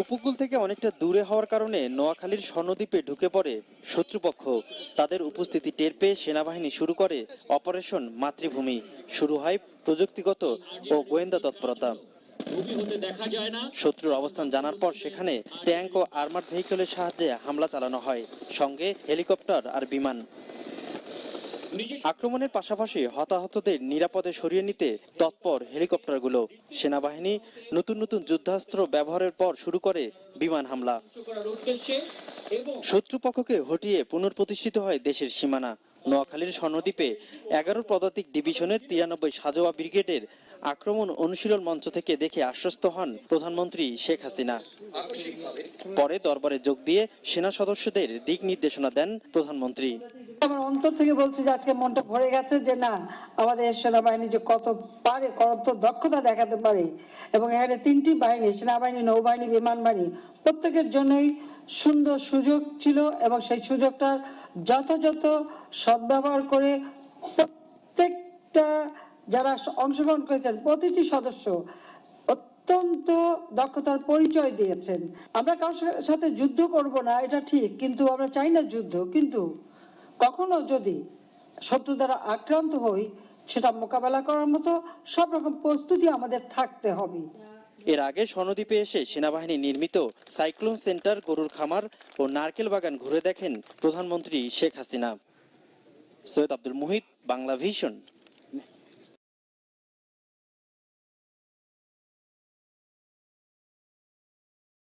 উপকূল থেকে অনেকটা দূরে হওয়ার কারণে নোয়াখালীর স্বর্ণদ্বীপে ঢুকে পড়ে শত্রুপক্ষ। তাদের উপস্থিতি টের পেয়ে সেনাবাহিনী শুরু করে অপারেশন মাতৃভূমি। শুরু হয় প্রযুক্তিগত ও গোয়েন্দা তৎপরতা। শত্রুর অবস্থান জানার পর সেখানে ট্যাঙ্ক ও আর্মার ভেহিকলের সাহায্যে হামলা চালানো হয়। সঙ্গে হেলিকপ্টার আর বিমান। আক্রমণের পাশাপাশি হতাহতদের নিরাপদে সরিয়ে নিতে তৎপর হেলিকপ্টারগুলো। সেনাবাহিনী নতুন নতুন যুদ্ধাস্ত্র ব্যবহারের পর শুরু করে বিমান হামলা। শত্রুপক্ষকে হটিয়ে পুনঃপ্রতিষ্ঠিত হয় দেশের সীমানা। নোয়াখালীর স্বর্ণদ্বীপে এগারো পদাতিক ডিভিশনের তিরানব্বই সাজোয়া ব্রিগেডের আক্রমণ অনুশীলন মঞ্চ থেকে দেখে আশ্বস্ত হন প্রধানমন্ত্রী শেখ হাসিনা। পরে দরবারে যোগ দিয়ে সেনা সদস্যদের দিক নির্দেশনা দেন প্রধানমন্ত্রী। আমার অন্তর থেকে বলছি যে আজকে মনটা ভরে গেছে যে না, আমাদের সেনাবাহিনী যে কত পারে, কত দক্ষতা দেখাতে পারে। এবং এখানে তিনটি বাহিনী, সেনাবাহিনী, নৌবাহিনী, বিমান বাহিনী, প্রত্যেকের জন্যই সুন্দর সুযোগ ছিল এবং সেই সুযোগটার যথাযথ সদ্ব্যবহার করে প্রত্যেকটা যারা অংশগ্রহণ করেছেন, প্রতিটি সদস্য অত্যন্ত দক্ষতার পরিচয় দিয়েছেন। আমরা কারোর সাথে যুদ্ধ করব না, এটা ঠিক, কিন্তু আমরা চাই না যুদ্ধ, কিন্তু কখনো যদি শত্রু দ্বারা আক্রান্ত হই, সেটা মোকাবেলা করার মতো সব রকম প্রস্তুতি আমাদের থাকতে হবে। এর আগে সনদ্বীপে এসে সেনাবাহিনী নির্মিত সাইক্লোন সেন্টার, গরুর খামার ও নারকেল বাগান ঘুরে দেখেন প্রধানমন্ত্রী শেখ হাসিনা। সৈয়দ আব্দুল মুহিত, বাংলা ভিশন।